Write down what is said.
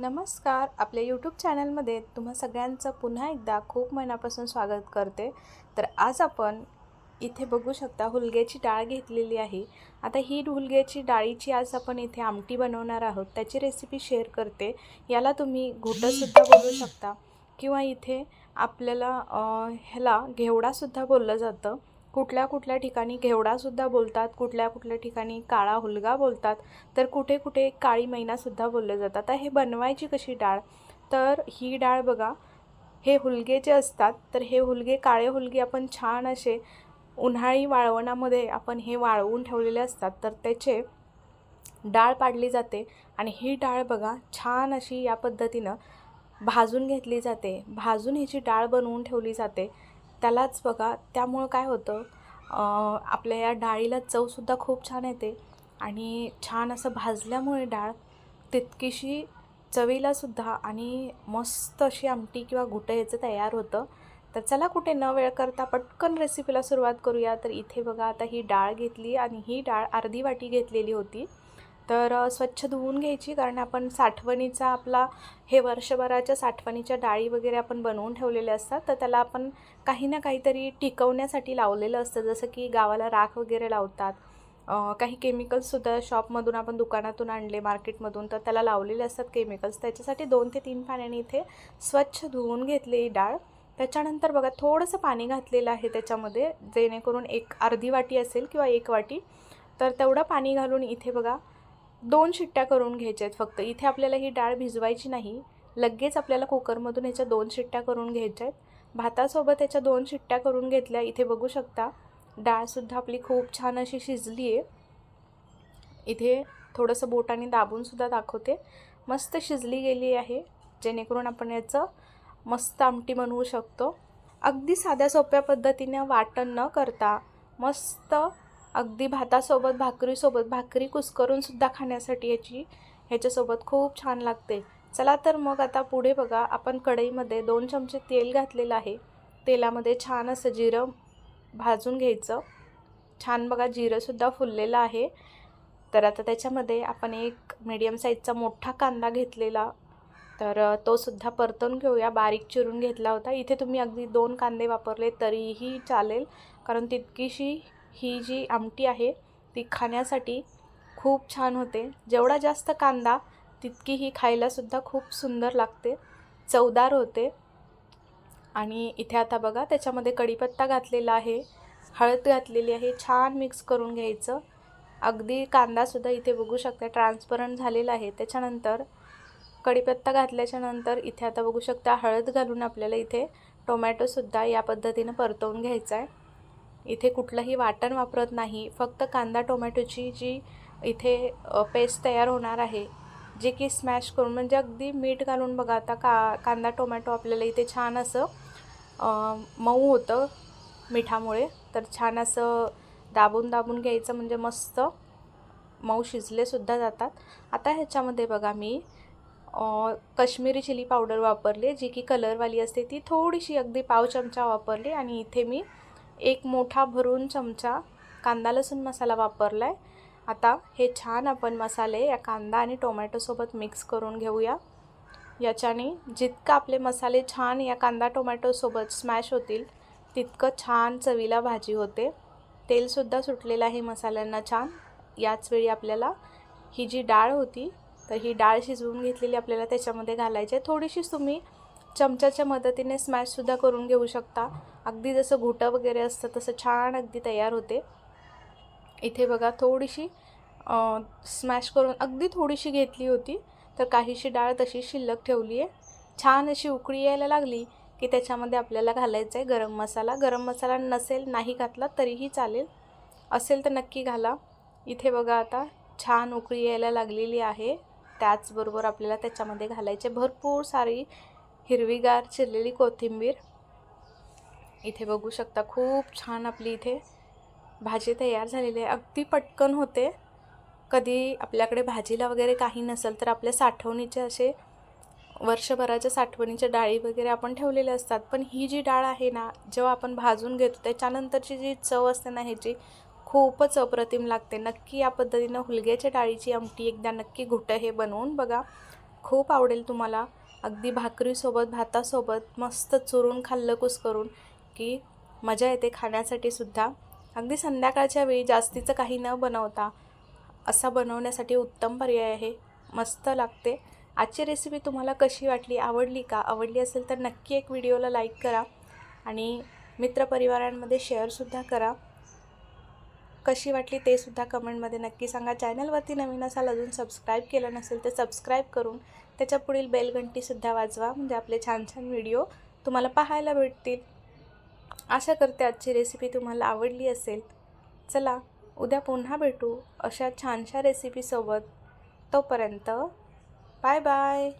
नमस्कार. आपल्या यूट्यूब चॅनलमध्ये तुम्हा सगळ्यांचं पुन्हा एकदा खूप मनापासून स्वागत करते. तर आज आपण इथे बघू शकता हुलग्याची डाळ घेतलेली आहे. आता ही हुलग्याची डाळीची आज आपण इथे आमटी बनवणार आहोत. त्याची रेसिपी शेअर करते. याला तुम्ही घोटंसुद्धा बोलू शकता. किंवा इथे आपल्याला ह्याला घेवडासुद्धा बोललं जातं. कुठल्या कुठल्या ठिकाणी घेवडासुद्धा बोलतात कुठल्या कुठल्या ठिकाणी काळा हुलगा बोलतात तर कुठे कुठे काळी मैनासुद्धा बोललं जातात. आता हे बनवायची कशी डाळ? तर ही डाळ बघा हे हुलगे जे असतात तर हे हुलगे काळे हुलगे आपण छान असे उन्हाळी वाळवणामध्ये आपण हे वाळवून ठेवलेले असतात तर त्याचे डाळ पाडली जाते आणि ही डाळ बघा छान अशी या पद्धतीनं भाजून घेतली जाते. भाजून ह्याची डाळ बनवून ठेवली जाते. त्यालाच बघा. त्यामुळं काय होतं आपल्या या डाळीला चवसुद्धा खूप छान येते आणि छान असं भाजल्यामुळे डाळ तितकीशी चवीलासुद्धा आणि मस्त अशी आमटी किंवा घुटं याचं तयार होतं. तर चला कुठे न वेळ करता पटकन रेसिपीला सुरुवात करूया. तर इथे बघा आता ही डाळ घेतली आणि ही डाळ अर्धी वाटी घेतलेली होती. तर स्वच्छ धुवून घ्यायची. कारण आपण साठवणीचा आपला हे वर्षभराच्या साठवणीच्या डाळी वगैरे आपण बनवून ठेवलेल्या असतात. तर त्याला आपण काही ना काहीतरी टिकवण्यासाठी लावलेलं असतं. जसं की गावाला राख वगैरे लावतात. काही केमिकल्ससुद्धा शॉपमधून आपण दुकानातून आणले मार्केटमधून तर त्याला लावलेले असतात केमिकल्स त्याच्यासाठी दोन ते तीन पाण्याने इथे स्वच्छ धुवून घेतलेली ही डाळ. त्याच्यानंतर बघा थोडंसं पाणी घातलेलं आहे त्याच्यामध्ये. जेणेकरून एक अर्धी वाटी असेल किंवा एक वाटी. तर तेवढं पाणी घालून इथे बघा दोन शिट्ट्या करून घ्यायच्या आहेत फक्त. इथे आपल्याला ही डाळ भिजवायची नाही. लगेच आपल्याला कुकरमधून ह्याच्या दोन शिट्ट्या करून घ्यायच्या आहेत. भातासोबत ह्याच्या दोन शिट्ट्या करून घेतल्या. इथे बघू शकता डाळसुद्धा आपली खूप छान अशी शिजली आहे. इथे थोडंसं बोटाने दाबूनसुद्धा दाखवते. मस्त शिजली गेली आहे. जेणेकरून आपण याचं मस्त आमटी बनवू शकतो. अगदी साध्या सोप्या पद्धतीने वाटण न करता मस्त अगदी भातासोबत भाकरीसोबत भाकरी कुस्करूनसुद्धा खाण्यासाठी याची ह्याच्यासोबत खूप छान लागते. चला तर मग आता पुढे बघा आपण कढईमध्ये दोन चमचे तेल घातलेलं आहे. तेलामध्ये छान असं जिरं भाजून घ्यायचं. छान बघा जिरंसुद्धा फुललेलं आहे. तर आता त्याच्यामध्ये आपण एक मीडियम साईजचा मोठा कांदा घेतलेला. तर तोसुद्धा तो सुद्धा परतून घेऊया. बारीक चिरून घेतला होता. इथे तुम्ही अगदी दोन कांदे वापरले तरीही चालेल. कारण तितकीशी ही जी आमटी आहे ती खाण्यासाठी खूप छान होते. जेवढा जास्त कांदा तितकी ही खायलासुद्धा खूप सुंदर लागते. चवदार होते. आणि इथे आता बघा त्याच्यामध्ये कढीपत्ता घातलेला आहे. हळद घातलेली आहे. छान मिक्स करून घ्यायचं. अगदी कांदासुद्धा इथे बघू शकता ट्रान्सपरंट झालेला आहे. त्याच्यानंतर कढीपत्ता घातल्याच्या नंतर इथे आता बघू शकता हळद घालून आपल्याला इथे टोमॅटोसुद्धा या पद्धतीनं परतवून घ्यायचा आहे. इथे कुठलंही वाटण वापरत नाही. फक्त कांदा टोमॅटोची जी इथे पेस्ट तयार होणार आहे जे की स्मॅश करून म्हणजे अगदी मीठ घालून बघा आता का कांदा टोमॅटो आपल्याला इथे छान असं मऊ होतं मिठामुळे. तर छान असं दाबून दाबून घ्यायचं म्हणजे मस्त मऊ शिजलेसुद्धा जातात. आता ह्याच्यामध्ये बघा मी कश्मीरी चिली पावडर वापरली जी की कलरवाली असते ती थोडीशी अगदी पाव चमचा वापरली आणि इथे मी एक मोठा भरून चमचा कांदा लसूण मसाला वापरला आहे आता हे छान आपण मसाले या कांदा आणि टोमॅटोसोबत मिक्स करून घेऊया. याच्याने जितकं आपले मसाले छान या कांदा टोमॅटोसोबत स्मॅश होतील तितकं छान चवीला भाजी होते. तेलसुद्धा सुटलेलं आहे मसाल्यांना छान. याचवेळी आपल्याला ही जी डाळ होती तर ही डाळ शिजवून घेतलेली आपल्याला त्याच्यामध्ये घालायची आहे. थोडीशी तुम्ही चमच्याच्या मदतीने स्मॅशसुद्धा करून घेऊ शकता. अगदी जसं घुटं वगैरे असतं तसं छान अगदी तयार होते. इथे बघा थोडीशी स्मॅश करून अगदी थोडीशी घेतली होती तर काहीशी डाळ तशी शिल्लक ठेवली आहे. छान अशी उकळी यायला लागली की त्याच्यामध्ये आपल्याला घालायचं आहे गरम मसाला. गरम मसाला नसेल नाही घातला तरीही चालेल. असेल तर नक्की घाला. इथे बघा आता छान उकळी यायला लागलेली आहे. त्याचबरोबर आपल्याला त्याच्यामध्ये घालायचे भरपूर सारी हिरवीगार चिरलेली कोथिंबीर. इथे बघू शकता खूप छान आपली इथे भाजी तयार झालेली आहे. अगदी पटकन होते. कधी आपल्याकडे भाजीला वगैरे काही नसेल तर आपल्या साठवणीचे असे वर्षभराच्या साठवणीच्या डाळी वगैरे आपण ठेवलेल्या असतात. पण ही जी डाळ आहे ना जेव्हा आपण भाजून घेतो त्याच्यानंतरची जी चव असते ना ह्याची खूपच अप्रतिम लागते. नक्की या पद्धतीनं हुलग्याच्या डाळीची आमटी एकदा नक्की घुटं हे बनवून बघा. खूप आवडेल तुम्हाला. अगदी भाकरीसोबत भातासोबत मस्त चुरून खाल्लं कुस करून की मजा येते खाण्यासाठी सुद्धा. अगदी संध्याकाळच्या वेळी जास्तीचं काही न बनवता असा बनवण्यासाठी उत्तम पर्याय आहे. मस्त लागते. आजची रेसिपी तुम्हाला कशी वाटली? आवडली का? आवडली असेल तर नक्की एक व्हिडिओला लाईक करा आणि मित्रपरिवारांमध्ये शेअरसुद्धा करा. कशी वाटली ते सुद्धा कमेंटमध्ये नक्की सांगा. चॅनलवरती नवीन असाल अजून सबस्क्राईब केलं नसेल तर सबस्क्राईब करून त्याच्या पुढील बेलघंटीसुद्धा वाजवा. म्हणजे आपले छान छान व्हिडिओ तुम्हाला पाहायला भेटतील. आशा करते आजची रेसिपी तुम्हाला आवडली असेल. चला उद्या पुन्हा भेटू अशा छानशा रेसिपीसोबत तोपर्यंत बाय बाय